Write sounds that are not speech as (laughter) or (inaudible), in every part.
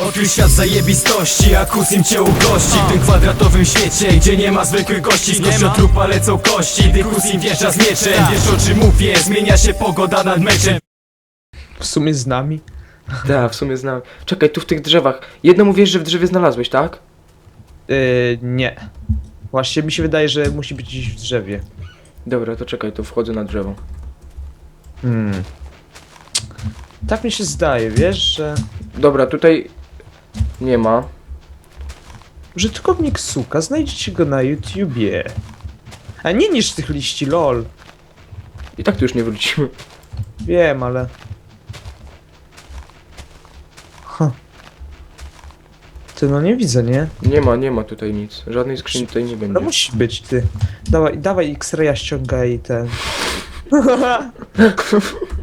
Odkryj świat zajebistości, a kuzim cię ugości W tym kwadratowym świecie, gdzie nie ma zwykłych gości Z kości od trupa lecą kości, gdy kuzim wjeżdża z mieczem Wiesz o czym mówię, zmienia się pogoda nad meczem W sumie z nami. Tak, w sumie znam. Czekaj, tu w tych drzewach. Jedno mówisz, że w drzewie znalazłeś, tak? Yy, nie. Właśnie mi się wydaje, że musi być gdzieś w drzewie. Dobra, to czekaj, to wchodzę na drzewo. Hmm. Tak mi się zdaje, wiesz, że... Dobra, tutaj nie ma. Użytkownik suka, znajdziecie go na YouTubie. A nie niż tych liści, lol. I tak tu już nie wrócimy. Wiem, ale... Huh. Ty, no nie widzę, nie? Nie ma, nie ma tutaj nic. Żadnej skrzyni tutaj nie No będzie. musi być, ty. Dawaj, dawaj X-raya ściągaj ten. (laughs)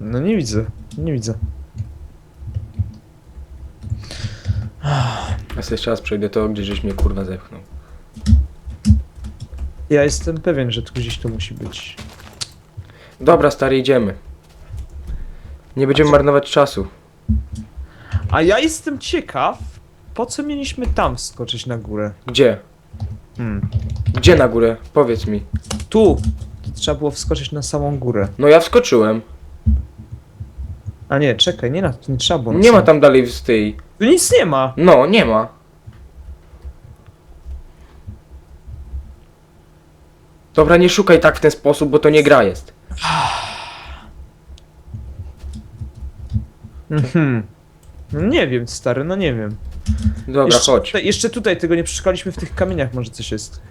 No nie widzę, nie widzę. Ja sobie jeszcze raz przejdę to, gdzie żeś mnie kurwa zepchnął. Ja jestem pewien, że tu gdzieś to musi być. Dobra, stary, idziemy. Nie będziemy marnować czasu. A ja jestem ciekaw, po co mieliśmy tam skoczyć na górę? Gdzie? Hmm. Gdzie na górę? Powiedz mi. Tu! Trzeba było wskoczyć na samą górę. No ja wskoczyłem. A nie, czekaj, nie na nie trzeba było. na Nie ma samą- tam dalej z tej. Tu nic nie ma! No, nie ma. Dobra, nie szukaj tak w ten sposób, bo to nie gra jest. Mhm. No nie wiem, stary, no nie wiem. Dobra, jeszcze, chodź. Tutaj, jeszcze tutaj tego nie przeszukaliśmy w tych kamieniach, może coś jest.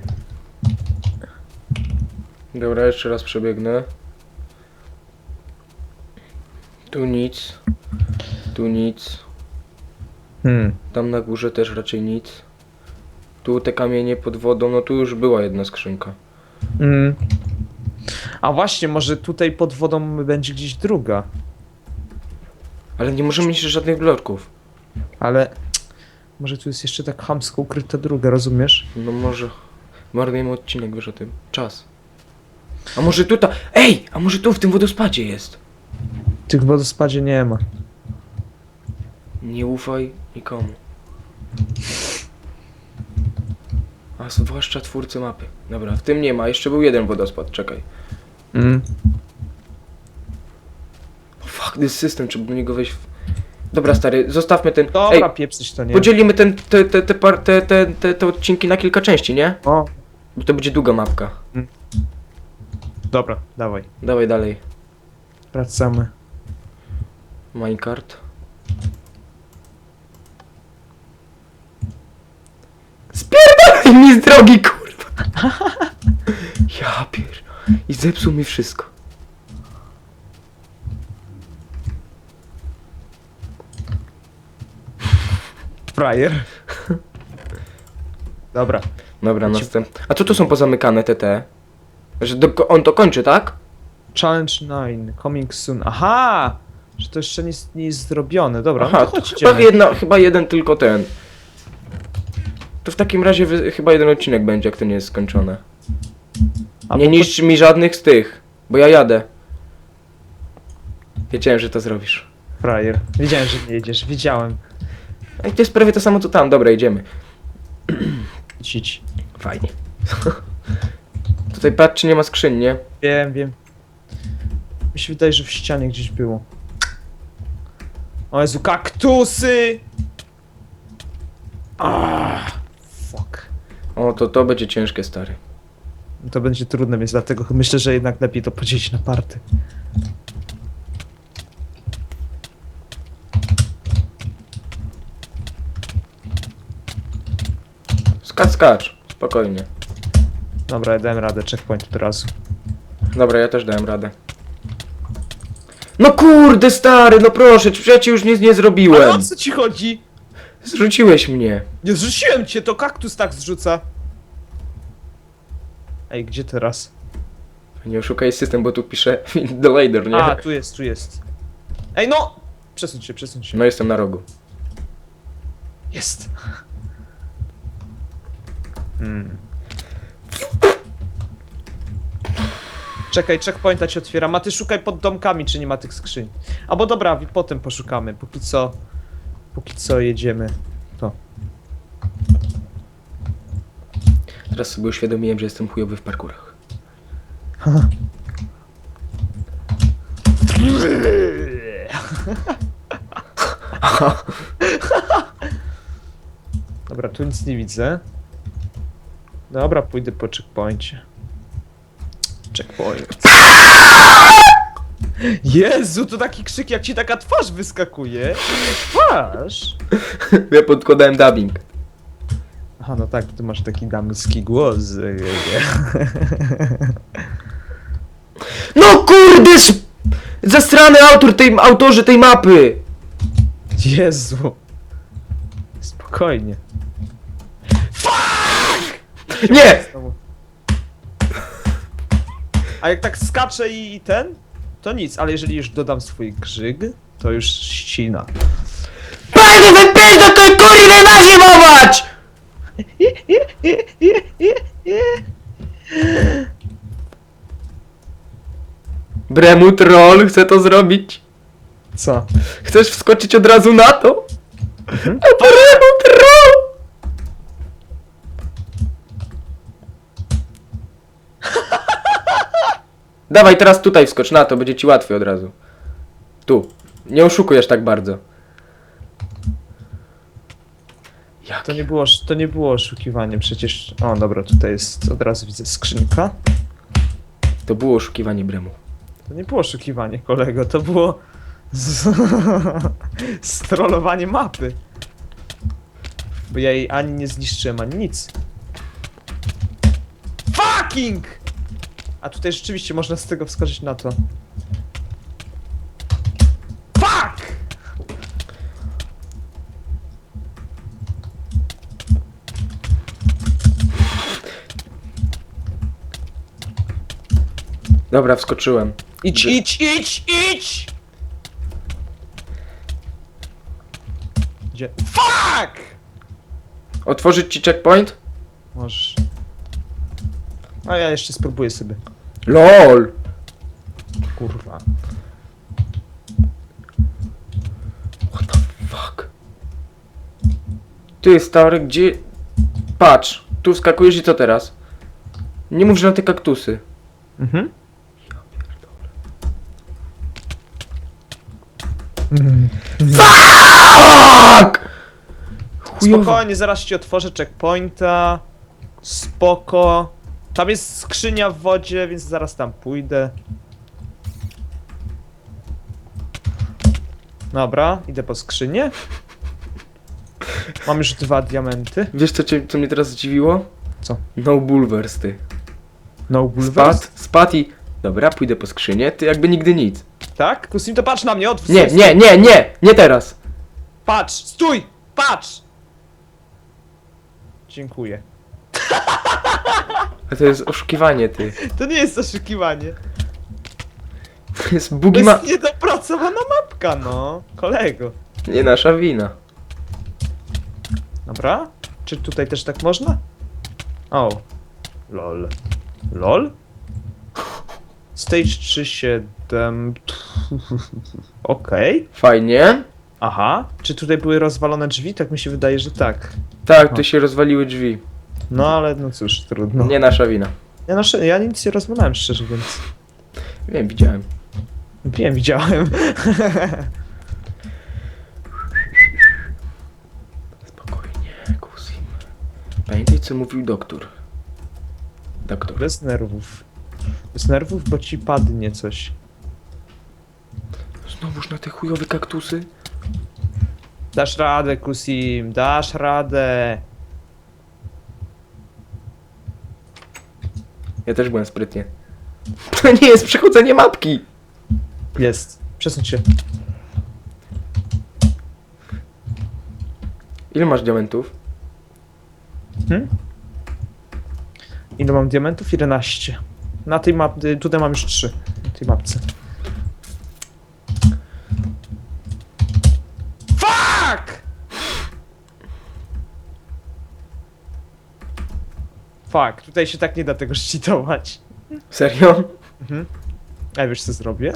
Dobra, jeszcze raz przebiegnę. Tu nic. Tu nic. Hmm. Tam na górze też raczej nic. Tu te kamienie pod wodą, no tu już była jedna skrzynka. Mm. A właśnie, może tutaj pod wodą będzie gdzieś druga. Ale nie możemy mieć żadnych bloków. Ale może tu jest jeszcze tak chamsko ukryta druga, rozumiesz? No może. Marnujemy odcinek, wiesz o tym. Czas. A może tutaj. Ej! A może tu w tym wodospadzie jest? Tych w wodospadzie nie ma. Nie ufaj nikomu. A zwłaszcza twórcy mapy. Dobra, w tym nie ma. Jeszcze był jeden wodospad, czekaj. Mm. Oh, fuck this system, trzeba do niego wejść w... Dobra, stary, zostawmy ten... Dobra, Ej, pieprzyć to nie. podzielimy ten, te, te, te, par, te, te, te, te odcinki na kilka części, nie? O, Bo to będzie długa mapka. dobra, dawaj. Dawaj dalej. Wracamy. Minecart. Drogi, kurwa! (laughs) Ja pier... I zepsuł mi wszystko. Frajer. Dobra. Dobra, Ci- następny. A co to są pozamykane te te? Że do, on to kończy, tak? Challenge 9, coming soon. Aha! Że to jeszcze nie jest, nie jest zrobione. Dobra, Aha, no to to chodź, chyba, jedna, chyba jeden tylko ten. To w takim razie wy, chyba jeden odcinek będzie, jak to nie jest skończone. Nie po- niszcz mi żadnych z tych, bo ja jadę. Wiedziałem, że to zrobisz. Frajer. Wiedziałem, że nie jedziesz. Wiedziałem. I to jest prawie to samo co tam. Dobra, idziemy. (clears throat) Idź, idź. Fajnie. (laughs) Tutaj patrz, czy nie ma skrzyń, nie? Wiem, wiem. Mi się wydaje, że w ścianie gdzieś było. O Jezu, kaktusy! Ah, fuck. O, to to będzie ciężkie, stary. To będzie trudne, więc dlatego myślę, że jednak lepiej to podzielić na party. Skacz, skacz. Spokojnie. Dobra, ja dałem radę, checkpoint od razu. Dobra, ja też dałem radę. No kurde, stary, no proszę, przecież ja ci już nic nie Ale zrobiłem. o co ci chodzi? Zrzuciłeś mnie. Nie zrzuciłem cię, to kaktus tak zrzuca. Ej, gdzie teraz? Nie oszukaj system, bo tu pisze (laughs) the later, nie? A, tu jest, tu jest. Ej, no! Przesuń się, przesuń się. No jestem na rogu. Jest. Hmm. Czekaj, checkpointa ci otwieram, a ty szukaj pod domkami, czy nie ma tych skrzyń. Albo dobra, potem poszukamy, póki co... Póki co jedziemy. Teraz sobie uświadomiłem, że jestem chujowy w parkurach. Dobra, tu nic nie widzę. Dobra, pójdę po checkpoincie. Checkpoint. Jezu, to taki krzyk, jak ci taka twarz wyskakuje. Twarz? (laughs) Ja podkładałem dubbing. Aha, no tak, ty masz taki damski głos. No kurde! sz- Zastrany autor tej, autorzy tej mapy! Jezu. Spokojnie. Nie! Znowu. A jak tak skacze i, i ten, to nic, ale jeżeli już dodam swój krzyk, to już ścina. Panie wypisz do tej kurwy nazimować! Bremu troll chce to zrobić. Co? Chcesz wskoczyć od razu na to? A Bremu troll! Dawaj, teraz tutaj wskocz na to, będzie ci łatwiej od razu. Tu. Nie oszukujesz tak bardzo. Jak? To nie było, to nie było oszukiwanie, przecież... O, dobra, tutaj jest, od razu widzę skrzynka. To było oszukiwanie Bremu. To nie było oszukiwanie, kolego, to było... (laughs) strollowanie mapy. Bo ja jej ani nie zniszczyłem, ani nic. Fucking! A tutaj rzeczywiście można z tego wskoczyć na to. Fuck! Dobra, wskoczyłem. Idź, idź, idź, idź! Gdzie? Fuck! Otworzyć ci checkpoint? Możesz. A ja jeszcze spróbuję sobie. LOL! Kurwa. What the fuck? Ty stary, gdzie... Patrz, tu wskakujesz i co teraz? Nie mów, że na te kaktusy. Mhm. Fuck! Chujowo. Spokojnie, zaraz ci otworzę checkpointa. Spoko. Tam jest skrzynia w wodzie, więc zaraz tam pójdę. Dobra, idę po skrzynię. Mam już dwa diamenty. Wiesz co, cię, co mnie teraz zdziwiło? Co? No bulwers, ty. No bulwers. Spadł, spadł i... Dobra, pójdę po skrzynię, ty jakby nigdy nic. Tak? Kusim, to patrz na mnie, otwórz Nie, nie, nie, nie! Nie teraz! Patrz, stój! Patrz! Dziękuję. (laughs) A to jest oszukiwanie, ty. To nie jest oszukiwanie. To jest To bugi ma... jest niedopracowana mapka, no. Kolego. Nie nasza wina. Dobra. Czy tutaj też tak można? O. Lol. Lol? Stage 3.7. (laughs) Okej. Fajnie. Aha. Czy tutaj były rozwalone drzwi? Tak mi się wydaje, że tak. Tak, tu się rozwaliły drzwi. No ale no cóż, trudno. Nie nasza wina. Ja, na, sze- ja nic nie rozwalałem szczerze, więc... Wiem, widziałem. Wiem, widziałem. Spokojnie, Kusim. Pamiętaj, co mówił doktor. Doktor. Bez nerwów. Bez nerwów, bo ci padnie coś. Znowuż na te chujowe kaktusy? Dasz radę, Kusim, dasz radę. Ja też byłem sprytnie. (laughs) To nie jest przechodzenie mapki! Jest. Przesuń się. Ile masz diamentów? Hmm? Ile mam diamentów? 11. Na tej mapie, tutaj mam już 3. Na tej mapce. Fuck! Fuck, tutaj się tak nie da tego szczytować. Serio? Mhm. A wiesz co zrobię?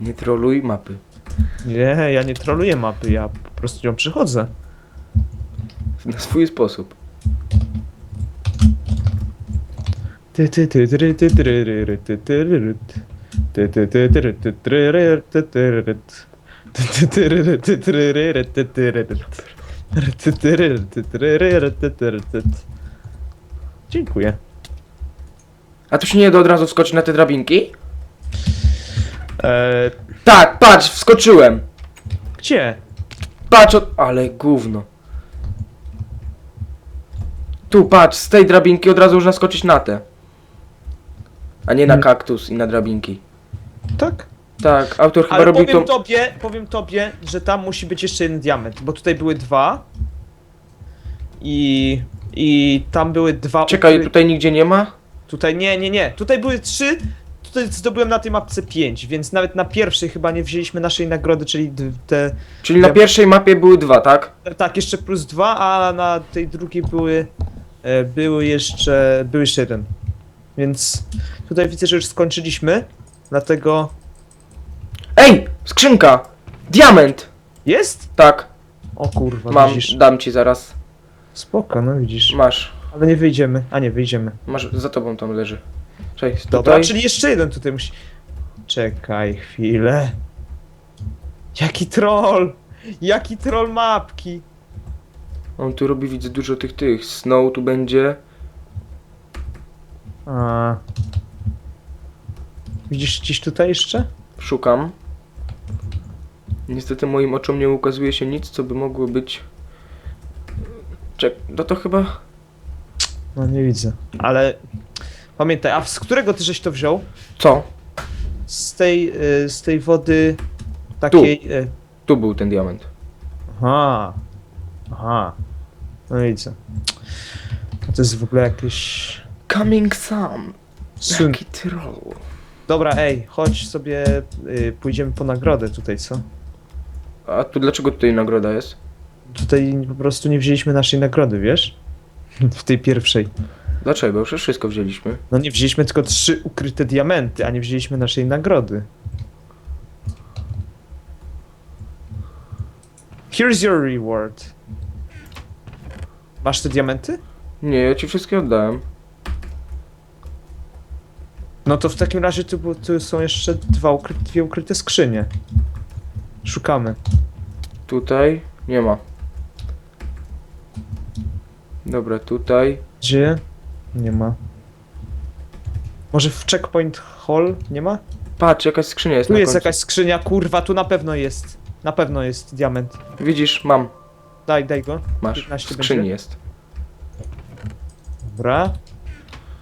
Nie troluj mapy. Nie, ja nie troluję mapy, ja po prostu ją przychodzę. Na swój sposób. Ty, ty, ty, ty, ty, ty, ry, ry, ry, ty, ty, ry, ry, ty. Ty, ty, ty, ty, ry, ty, ty, ry, ry, ty, ty, ry, ry, ty. Ty, ty, ty, ry, ry, ty, ty, ry, ry, ry, ty, ty, ry, ry, ty. Dziękuję. A tu się nie da od razu wskoczyć na te drabinki? Eee, Tak, patrz, wskoczyłem. gdzie? Patrz, od... ale gówno. Tu, patrz, z tej drabinki od razu można skoczyć na te. A nie na Hmm. kaktus i na drabinki. Tak? Tak, autor chyba Ale robił powiem to... tobie, powiem tobie, że tam musi być jeszcze jeden diament, bo tutaj były dwa. I... I tam były dwa... Czekaj, ukry- tutaj nigdzie nie ma? Tutaj nie, nie, nie. Tutaj były trzy. Tutaj zdobyłem na tej mapce pięć, więc nawet na pierwszej chyba nie wzięliśmy naszej nagrody, czyli d- te. Czyli na Ja- pierwszej mapie były dwa, tak? Tak, jeszcze plus dwa, a na tej drugiej były. E, były jeszcze. Był jeszcze jeden. Więc tutaj widzę, że już skończyliśmy. Dlatego. Ej, skrzynka! Diament! Jest? Tak, O kurwa, mam, widzisz. dam ci zaraz. Spoko, no widzisz. Masz, Ale nie wyjdziemy. A nie, wyjdziemy. masz, za tobą tam leży. Cześć, Dobra, tutaj. czyli jeszcze jeden tutaj musi. Czekaj chwilę. Jaki troll! Jaki troll mapki! On tu robi, widzę, dużo tych, tych. Snow tu będzie. A. Widzisz gdzieś tutaj jeszcze? Szukam. Niestety moim oczom nie ukazuje się nic, co by mogło być... Czek, no to chyba... No nie widzę. Ale pamiętaj, a z którego ty żeś to wziął? Co? Z tej, y, z tej wody takiej. y, Tu był ten diament. Aha. Aha. No widzę. To jest w ogóle jakieś. Coming some. Sun. Jaki troll. Dobra, ej, chodź sobie. Y, pójdziemy po nagrodę tutaj, co? A tu dlaczego tutaj nagroda jest? Tutaj po prostu nie wzięliśmy naszej nagrody, wiesz? (laughs) W tej pierwszej. Dlaczego? Przecież wszystko wzięliśmy. No nie wzięliśmy tylko trzy ukryte diamenty, a nie wzięliśmy naszej nagrody. Here's your reward. Masz te diamenty? Nie, ja ci wszystkie oddałem. No to w takim razie tu, tu są jeszcze dwa ukry dwie ukryte skrzynie. Szukamy. Tutaj nie ma. Dobra, tutaj. Gdzie? Nie ma. Może w checkpoint hall nie ma? Patrz, jakaś skrzynia jest Tu na jest końcu. jakaś skrzynia, kurwa, tu na pewno jest. Na pewno jest diament. Widzisz, mam. Daj, daj go. Masz. 15 W skrzyni będzie? jest. Dobra.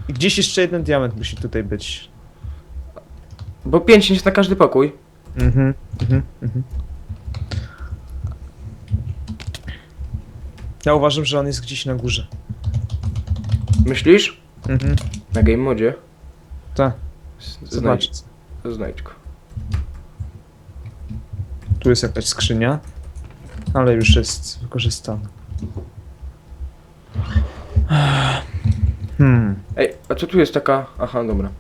I gdzieś jeszcze jeden diament musi tutaj być. Bo pięć jest na każdy pokój. Mhm, mhm, mhm. Ja uważam, że on jest gdzieś na górze. Myślisz? Mhm. Na game modzie. Tak, zobacz. Znajdź, znajdź go. Tu jest jakaś skrzynia, ale już jest wykorzystana. Hmm. Ej, a co tu jest taka... Aha, dobra.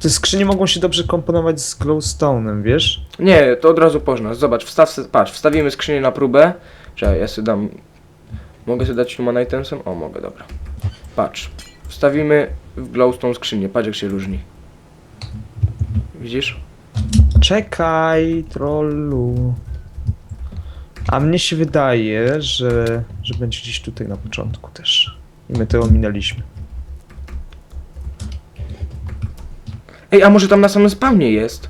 Te skrzynie mogą się dobrze komponować z glowstone'em, wiesz? Nie, to od razu poznasz. Zobacz, wstaw, se- patrz, wstawimy skrzynię na próbę. Czekaj, ja sobie dam... Mogę sobie dać human itemsem? O, mogę, dobra. Patrz. Wstawimy w glowstone skrzynię, patrz jak się różni. Widzisz? Czekaj, trollu. A mnie się wydaje, że, że będzie gdzieś tutaj na początku też. I my to ominęliśmy. Ej, a może tam na samym spawnie jest?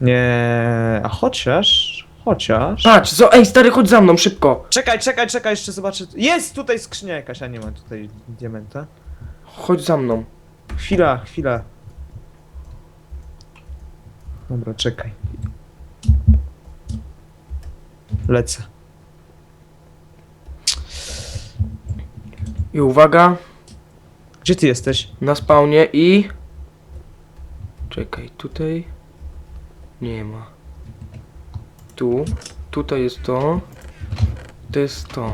Nie, a chociaż, chociaż... Patrz, zo, ej, stary, chodź za mną, szybko. Czekaj, czekaj, czekaj, jeszcze zobaczę. Jest tutaj skrzynia jakaś, a nie ma tutaj diamenta. Chodź za mną. Chwila, chwila. Dobra, czekaj. Lecę. I uwaga, Gdzie ty jesteś? na spawnie i... Czekaj, tutaj... Nie ma. Tu, tutaj jest to. To jest to.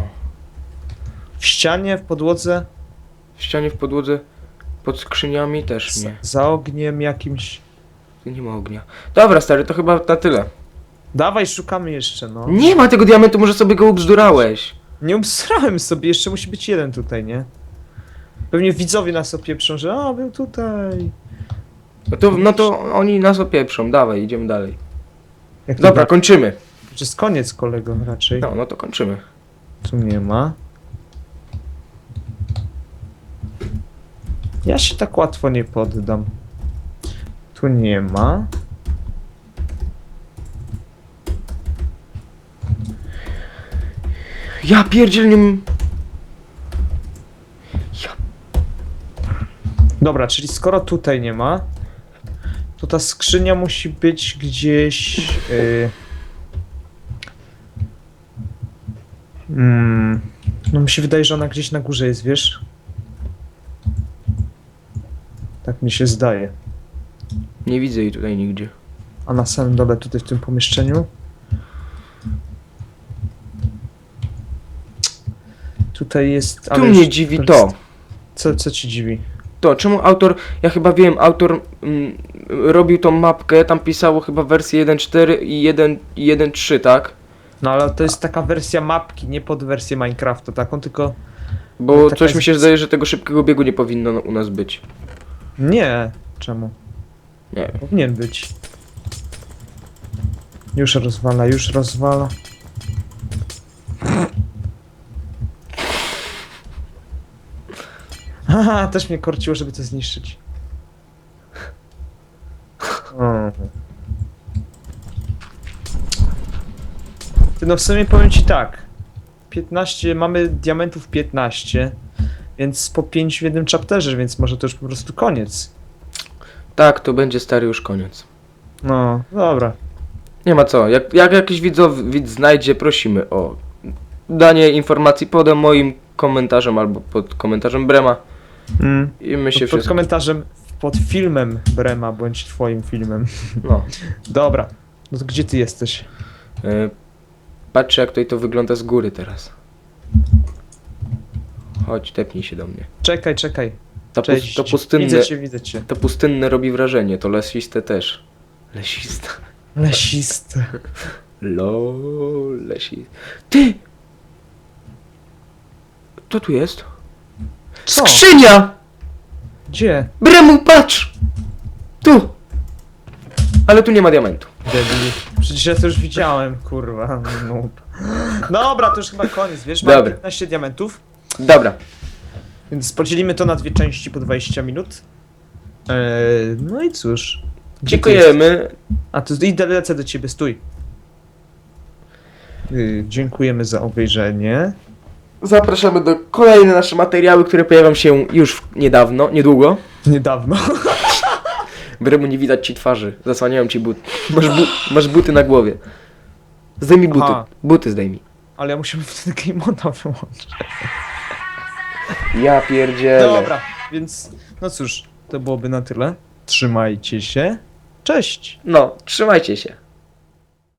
W ścianie, w podłodze? W ścianie, w podłodze Pod skrzyniami też Za, nie. za ogniem jakimś. Tu nie ma ognia. Dobra, stary, to chyba na tyle. Dawaj, szukamy jeszcze, no. Nie ma tego diamentu, może sobie go ubzdurałeś. Nie obsrałem sobie, jeszcze musi być jeden tutaj, nie? Pewnie widzowie nas opieprzą, że a, był tutaj. No to, no to oni nas opieprzą, dawaj, idziemy dalej. Jak to Dobra, tak? kończymy. To jest koniec, kolego, raczej. No, no to kończymy. Tu nie ma. Ja się tak łatwo nie poddam. Tu nie ma. Ja pierdziel nie... Ja... Dobra, czyli skoro tutaj nie ma, ta skrzynia musi być gdzieś. Yy... No mi się wydaje, że ona gdzieś na górze jest, wiesz? Tak mi się zdaje. Nie widzę jej tutaj nigdzie. A na samym dole tutaj w tym pomieszczeniu? Tutaj jest. Tu mnie dziwi jest- to. Co, co ci dziwi? To, czemu autor, ja chyba wiem, autor mm, robił tą mapkę, tam pisało chyba wersję 1.4 i 1 i 1.3, tak? No ale to jest taka wersja mapki, nie pod wersję Minecrafta, taką tylko. Bo Taka coś mi się zdaje, że tego szybkiego biegu nie powinno no- u nas być. Nie. Czemu? Nie. Powinien być. Już rozwala, już rozwala. Haha, też mnie korciło, żeby to zniszczyć. O. Ty no w sumie powiem ci tak. 15, mamy diamentów 15, więc po 5 w jednym chapterze, więc może to już po prostu koniec. Tak, to będzie stary już koniec. No, dobra. Nie ma co, jak, jak jakiś widzow, widz znajdzie, prosimy o danie informacji pod moim komentarzem albo pod komentarzem Brema Mm. i my się pod wszystko... komentarzem pod filmem Brema, bądź twoim filmem. No. (laughs) Dobra, no to gdzie ty jesteś? Y, patrzcie jak tutaj to wygląda z góry teraz. Chodź, tepnij się do mnie. Czekaj, czekaj. To, Cześć. to pustynne, Widzę cię, widzę cię. to pustynne robi wrażenie, to lesiste też. Lesiste. Lesisty. Lo, lesi. Ty! Co tu jest? Co? Skrzynia! Gdzie? Bremu, patrz! Tu! Ale tu nie ma diamentu. Debil. Przecież ja to już widziałem, kurwa. Noob. Dobra, to już chyba koniec, wiesz? Dobra. 15 diamentów, Dobra. więc podzielimy to na dwie części po 20 minut. Eee, no i cóż. Gdzie ty jesteś? Dziękujemy. A to idę, lecę do ciebie, stój. Yy, dziękujemy za obejrzenie. Zapraszamy do kolejne nasze materiały, które pojawią się już niedawno, niedługo. Niedawno. (laughs) Bremu nie widać ci twarzy, zasłaniają ci buty. Masz, bu masz buty na głowie. Zdejmij buty. Aha. Buty zdejmij. Ale ja musimy wtedy game moda wyłączyć. Ja pierdzielę. Dobra, więc no cóż, to byłoby na tyle. Trzymajcie się. Cześć! No, trzymajcie się.